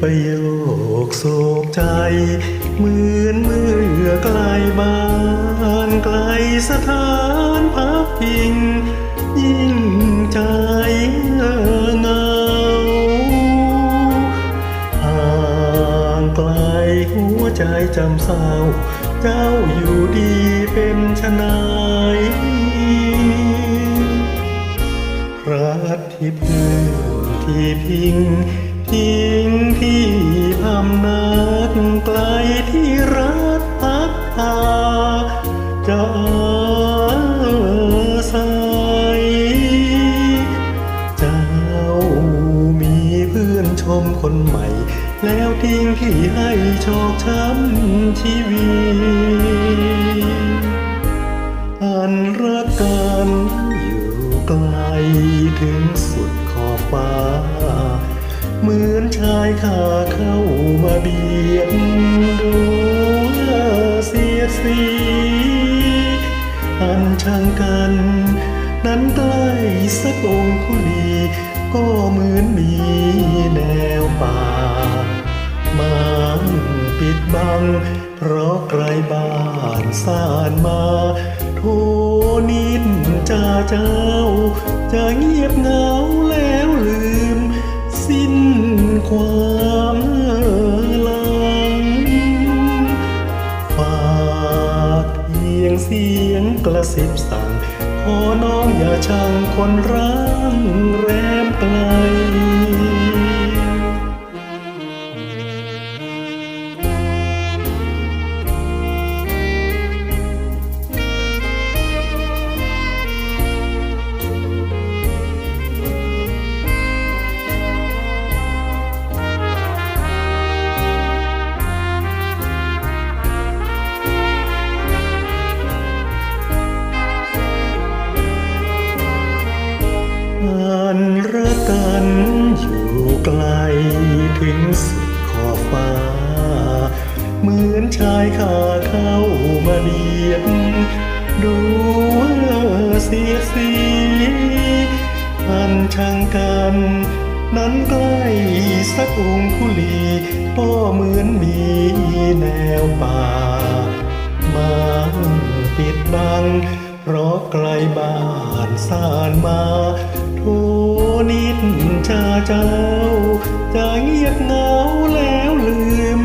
ประโยคโศกใจ เหมือนเมื่อไกลบ้านไกลสถานพักพิง ยิ่งใจเหงาห่างไกลหัวใจจำเศร้า เจ้าอยู่ดีเป็นชะนายรักที่พึ่งที่พิง ทิ้งที่พำนักไกลที่รักพักพาจะอาศัยเจ้ามีเพื่อนชมคนใหม่ แล้วทิ้งพี่ให้ชอกช้ำชีวิตอันรักกันอยู่ไกลถึงสุดขอบฟ้า เหมือนชายขาเข้ามาเบียดดูเสียสีอันช่างกัน นั้นใกล้สักองคุลีก็เหมือนมีแนวป่ามาปิดบัง เพราะไกลบ้านสานมาโทนิดจ่าเจ้า จะเงียบเหงาแล้ว เสียงกระซิบสั่งขอน้องอย่าช่างคนรังเร กันอยู่ไกลถึงสุดขอบฟ้า เหมือนชายขาเข้ามาเบียดดูว่าเสียสีอันช่างกัน นั้นใกล้สักองคุลีก็เหมือนมีแนวป่ามาปิดบัง เพราะไกลบ้านสานมาโท นิดชาเจ้าจะเงียบเหงาแล้วลืม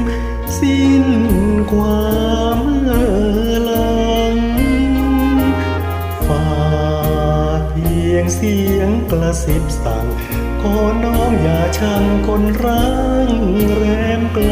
สิ้นความเอ่อหลังฝากเพียงเสียงกระซิบสั่งขอน้องอย่าช่างคนรังแรมไกล